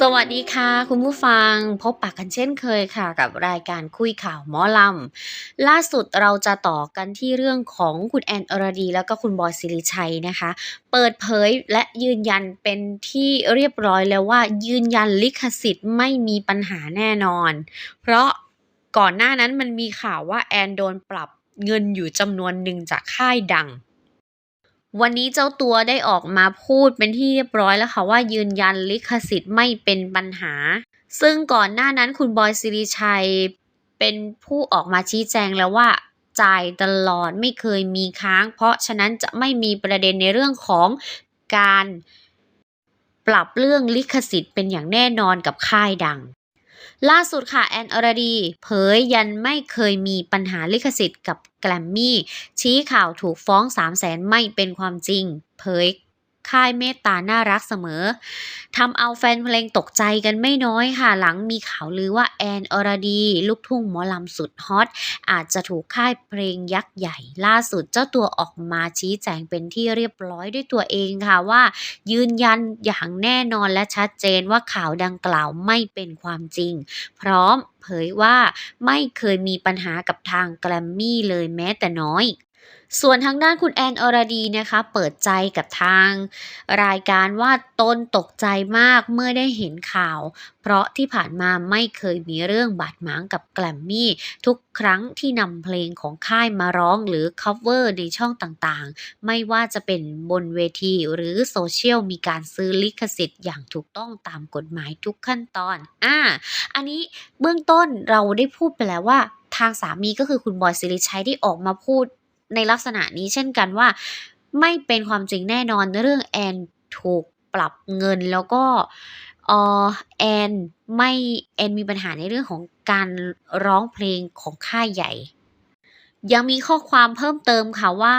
สวัสดีค่ะ คุณผู้ฟังพบปะกันเช่นเคยค่ะ กับรายการคุยข่าวหมอลำ ล่าสุดเราจะต่อกันที่เรื่องของคุณแอนอรดี แล้วก็คุณบอยสิริชัยนะคะ เปิดเผยและยืนยันเป็นที่เรียบร้อยแล้วว่า ยืนยันลิขสิทธิ์ไม่มีปัญหาแน่นอน เพราะก่อนหน้านั้นมันมีข่าวว่าแอนโดนปรับเงินอยู่จำนวนหนึ่งจากค่ายดัง วันนี้เจ้าตัวได้ออกมาพูดเป็นที่เรียบร้อยแล้วค่ะว่ายืนยันลิขสิทธิ์ไม่เป็นปัญหา ซึ่งก่อนหน้านั้นคุณบอยสิริชัย เป็นผู้ออกมาชี้แจงแล้วว่าจ่ายตลอดไม่เคยมีค้าง เพราะฉะนั้นจะไม่มีประเด็นในเรื่องของการปรับเรื่องลิขสิทธิ์เป็นอย่างแน่นอนกับค่ายดัง ล่าสุดค่ะแอนอรดี เผยยันไม่เคยมีปัญหาลิขสิทธิ์กับแกรมมี่ ชี้ข่าวถูกฟ้อง 3 0 0แสนไม่เป็นความจริง เผย ค่ายเมตตาน่ารักเสมอทำเอาแฟนเพลงตกใจกันไม่น้อยค่ะ หลังมีข่าวลือว่าแอนอรดี ลูกทุ่งหมอลำสุดฮอต อาจจะถูกค่ายเพลงยักษ์ใหญ่ ล่าสุดเจ้าตัวออกมาชี้แจงเป็นที่เรียบร้อยด้วยตัวเองค่ะว่า ยืนยันอย่างแน่นอนและชัดเจนว่าข่าวดังกล่าวไม่เป็นความจริง พร้อมเผยว่าไม่เคยมีปัญหากับทางแกรมมี่เลยแม้แต่น้อย ส่วนทางด้านคุณแอนอรดีนะคะ เปิดใจกับทางรายการว่าตนตกใจมากเมื่อได้เห็นข่าว เพราะที่ผ่านมาไม่เคยมีเรื่องบาดหมางกับแกรมมี่ ทุกครั้งที่นำเพลงของค่ายมาร้องหรือ cover ในช่องต่างๆ ไม่ว่าจะเป็นบนเวทีหรือโซเชียลมีการซื้อลิขสิทธิ์อย่างถูกต้องตามกฎหมายทุกขั้นตอนอ่าอันนี้เบื้องต้นเราได้พูดไปแล้วว่าทางสามีก็คือคุณบอยสิริชัยที่ออกมาพูด ในลักษณะนี้เช่นกันว่า ไม่เป็นความจริงแน่นอนเรื่องแอนถูกปรับเงินแล้วก็เออแอนไม่แอนมีปัญหาในเรื่องของการร้องเพลงของค่ายใหญ่ ยังมีข้อความเพิ่มเติมค่ะว่า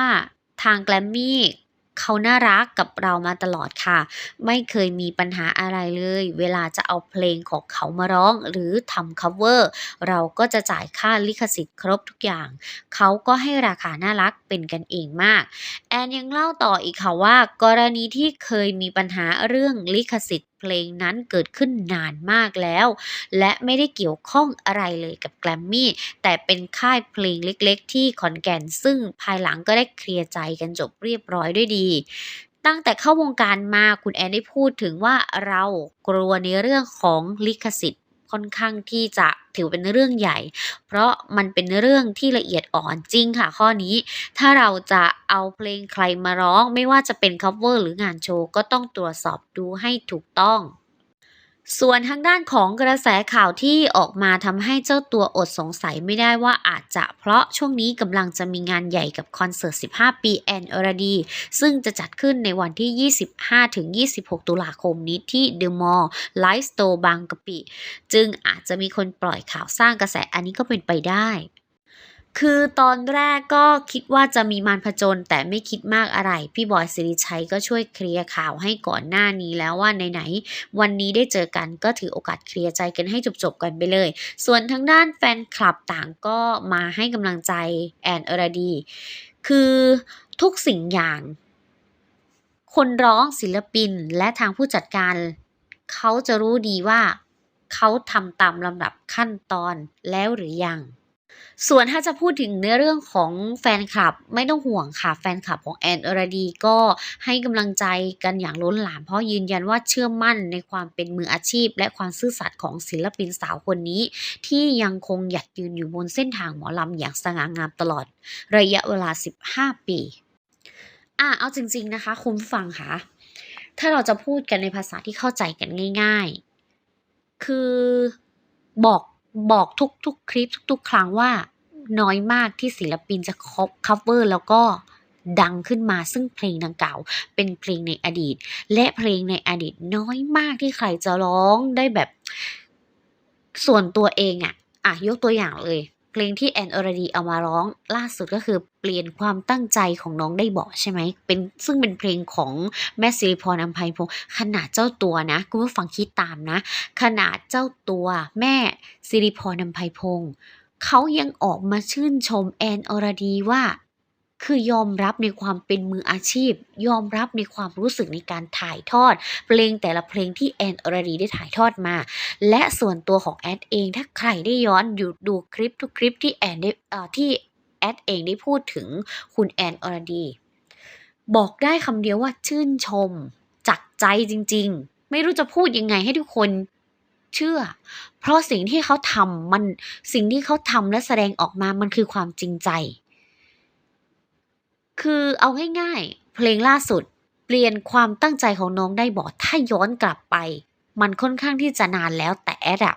ทางแกรมมี่ เขาน่ารักกับเรามาตลอดค่ะ ไม่เคยมีปัญหาอะไรเลย เวลาจะเอาเพลงของเขามาร้องหรือทำ cover เราก็จะจ่ายค่าลิขสิทธิ์ครบทุกอย่าง เขาก็ให้ราคาน่ารักเป็นกันเองมาก แอนยังเล่าต่ออีกค่ะว่า กรณีที่เคยมีปัญหาเรื่องลิขสิทธิ์เพลงนั้นเกิดขึ้นนานมากแล้ว และไม่ได้เกี่ยวข้องอะไรเลยกับแกรมมี่แต่เป็นค่ายเพลงเล็กๆ ที่ขอนแก่น ซึ่งภายหลังก็ได้เคลียร์ใจกันจบเรียบร้อยด้วยดีตั้งแต่เข้าวงการมาคุณแอนได้พูดถึงว่าเรากลัวในเรื่องของลิขสิทธิ์ ค่อนข้างที่จะถือเป็นเรื่องใหญ่ เพราะมันเป็นเรื่องที่ละเอียดอ่อนจริงค่ะ ข้อนี้ ถ้าเราจะเอาเพลงใครมาร้อง ไม่ว่าจะเป็น cover หรืองานโชว์ก็ต้องตรวจสอบดูให้ถูกต้อง ส่วนทางด้านของกระแสข่าวที่ออกมาทำให้เจ้าตัวอดสงสัยไม่ได้ว่าอาจจะเพราะช่วงนี้กำลังจะมีงานใหญ่กับคอนเสิร์ต 15 ปีแอนอรดี ซึ่งจะจัดขึ้นในวันที่ 25-26 ตุลาคมนี้ที่ The Mall Live Store บางกะปิ จึงอาจจะมีคนปล่อยข่าวสร้างกระแสอันนี้ก็เป็นไปได้ คือตอนแรกก็คิดว่าจะมีมารผจญแต่ไม่คิดมากอะไร พี่บอยสิริชัยก็ช่วยเคลียร์ข่าวให้ก่อนหน้านี้แล้วว่าไหนๆวันนี้ได้เจอกันก็ถือโอกาสเคลียร์ใจกันให้จบๆกันไปเลย ส่วนทางด้านแฟนคลับต่างก็มาให้กำลังใจแอนอรดี คือทุกสิ่งอย่าง คนร้องศิลปินและทางผู้จัดการเขาจะรู้ดีว่าเขาทำตามลำดับขั้นตอนแล้วหรือยัง ส่วนถ้าจะพูดถึงในเรื่องของแฟนคลับไม่ต้องห่วงค่ะ แฟนคลับของแอนอรดีก็ให้กำลังใจกันอย่างล้นหลาม เพราะยืนยันว่าเชื่อมั่นในความเป็นมืออาชีพ และความซื่อสัตย์ของศิลปินสาวคนนี้ ที่ยังคงหยัดยืนอยู่บนเส้นทางหมอลำอย่างสง่างามตลอด ระยะเวลา 15 ปีอะเอาจริง ๆนะคะ คุณผู้ฟังคะถ้าเราจะพูดกันในภาษาที่เข้าใจกันง่าย ๆ คือบอก บอกทุกทุกคลิปทุก ๆ ครั้งว่าน้อยมากที่ศิลปินจะคบ cover แล้วก็ดังขึ้นมาซึ่งเพลงดังกล่าวเป็นเพลงในอดีต และเพลงในอดีตน้อยมากที่ใครจะร้องได้แบบส่วนตัวเองอะอะยกตัวอย่างเลย เพลงที่แอนอรดีเอามาร้องล่าสุดก็คือเปลี่ยนความตั้งใจของน้องได้บอกใช่ไหมเป็นซึ่งเป็นเพลงของแม่สิริพรอัมไพพงศ์ขนาดเจ้าตัวนะคุณผู้ฟังคิดตามนะ ขนาดเจ้าตัวแม่สิริพรอัมไพพงศ์เขายังออกมาชื่นชมแอนอรดีว่า คือยอมรับในความเป็นมืออาชีพ ยอมรับในความรู้สึกในการถ่ายทอด เพลงแต่ละเพลงที่แอนอรดีได้ถ่ายทอดมา และส่วนตัวของแอดเองถ้าใครได้ย้อนอยู่ดูคลิปทุกคลิปที่แอนได้ที่แอดเองได้พูดถึงคุณแอนอรดี บอกได้คำเดียวว่าชื่นชมจากใจจริง ๆ ไม่รู้จะพูดยังไงให้ทุกคนเชื่อ เพราะสิ่งที่เขาทำมันสิ่งที่เขาทำและแสดงออกมามันคือความจริงใจ คือเอาง่ายๆ เพลงล่าสุด เปลี่ยนความตั้งใจของน้องได้บอกถ้าย้อนกลับไป มันค่อนข้างที่จะนานแล้วแต่แอดอะ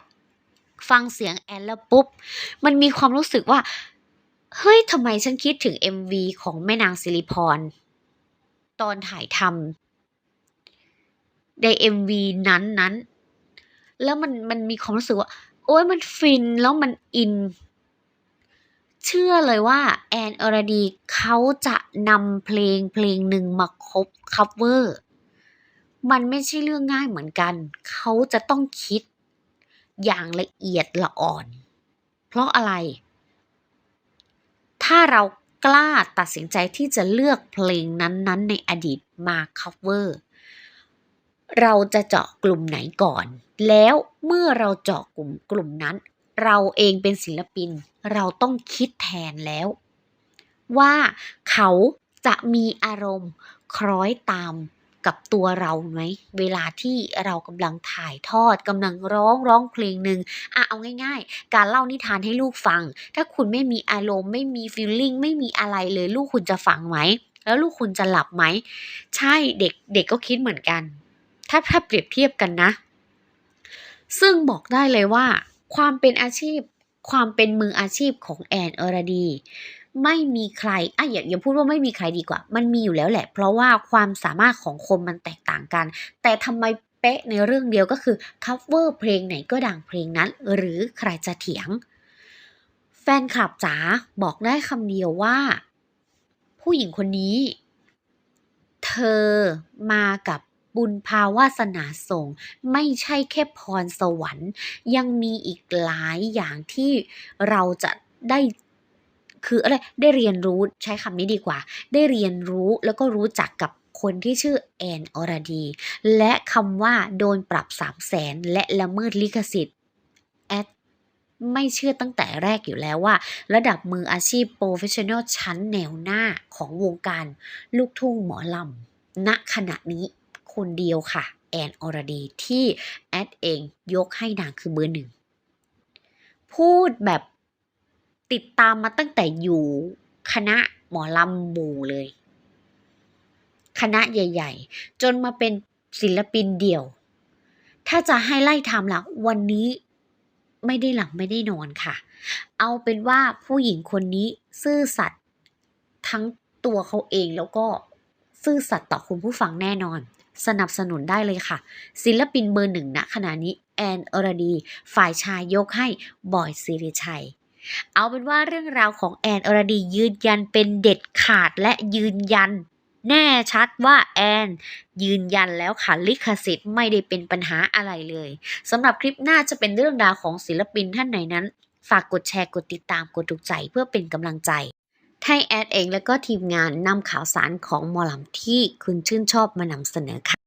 ฟังเสียงแอนแล้วปุ๊บ มันมีความรู้สึกว่า เฮ้ยทำไมฉันคิดถึง MV ของแม่นางสิริพร ตอนถ่ายทำใน MV นั้นนั้น แล้วมันมันมีความรู้สึกว่า โอ้ยมันฟินแล้วมันอิน เชื่อเลยว่าแอนอรดีเขาจะนำเพลงเพลงหนึ่งมาคบคัฟเวอร์มันไม่ใช่เรื่องง่ายเหมือนกัน เขาจะต้องคิดอย่างละเอียดละอ่อน เพราะอะไร ถ้าเรากล้าตัดสินใจที่จะเลือกเพลงนั้นๆ ในอดีตมา cover เราจะเจาะกลุ่มไหนก่อน แล้วเมื่อเราเจาะกลุ่มกลุ่มนั้น เราเองเป็นศิลปิน เราต้องคิดแทนแล้ว ว่าเขาจะมีอารมณ์คล้อยตามกับตัวเราไหมเวลาที่เรากำลังถ่ายทอดกำลังร้องร้องเพลงหนึ่งอะเอาง่ายๆ การเล่านิทานให้ลูกฟัง ถ้าคุณไม่มีอารมณ์ไม่มีฟีลลิ่งไม่มีอะไรเลย ลูกคุณจะฟังไหม แล้วลูกคุณจะหลับไหม ใช่เด็กเด็กก็คิดเหมือนกัน ถ้าถ้าเปรียบเทียบกันนะ ซึ่งบอกได้เลยว่า ความเป็นอาชีพ ความเป็นมืออาชีพของแอนอรดี ไม่มีใครอะอย่าอย่าพูดว่าไม่มีใครดีกว่า มันมีอยู่แล้วแหละ เพราะว่าความสามารถของคนมันแตกต่างกัน แต่ทำไมเป๊ะในเรื่องเดียวก็คือ cover เพลงไหนก็ดังเพลงนั้น หรือใครจะเถียง แฟนคลับจ๋าบอกได้คำเดียวว่า ผู้หญิงคนนี้ เธอมากับ บุญภาวาสนาส่ง ไม่ใช่แค่พรสวรรค์ ยังมีอีกหลายอย่างที่เราจะได้คืออะไรได้เรียนรู้ใช้คำนี้ดีกว่า ได้เรียนรู้แล้วก็รู้จักกับคนที่ชื่อแอนอรดี และคำว่าโดนปรับสามแสนและละเมิดลิขสิทธิ์แอดไม่เชื่อตั้งแต่แรกอยู่แล้วว่า ระดับมืออาชีพโปรเฟชชั่นอลชั้นแนวหน้าของวงการลูกทุ่งหมอลำณขณะนี้ คนเดียวค่ะ แอนอรดีที่แอดเองยกให้นางคือเบอร์หนึ่ง พูดแบบติดตามมาตั้งแต่อยู่คณะหมอลำหมู่เลย คณะใหญ่ ๆ จนมาเป็นศิลปินเดี่ยว ถ้าจะให้ไล่ไทม์หลักวันนี้ไม่ได้หลับไม่ได้นอนค่ะ เอาเป็นว่าผู้หญิงคนนี้ซื่อสัตย์ทั้งตัวเขาเองแล้วก็ ซื่อสัตย์ต่อคุณผู้ฟังแน่นอน สนับสนุนได้เลยค่ะ ศิลปินเบอร์หนึ่งณขณะนี้แอนอรดี ฝ่ายชายยกให้บอยสิริชัย เอาเป็นว่าเรื่องราวของแอนอรดียืนยันเป็นเด็ดขาดและยืนยัน แน่ชัดว่าแอน ยืนยันแล้วค่ะลิขสิทธิ์ไม่ได้เป็นปัญหาอะไรเลยสำหรับคลิปหน้าจะเป็นเรื่องราวของศิลปินท่านไหนนั้น ฝากกดแชร์กดติดตามกดถูกใจเพื่อเป็นกำลังใจ ให้แอดเองและก็ทีมงานนำข่าวสารของหมอลำที่คุณชื่นชอบมานำเสนอค่ะ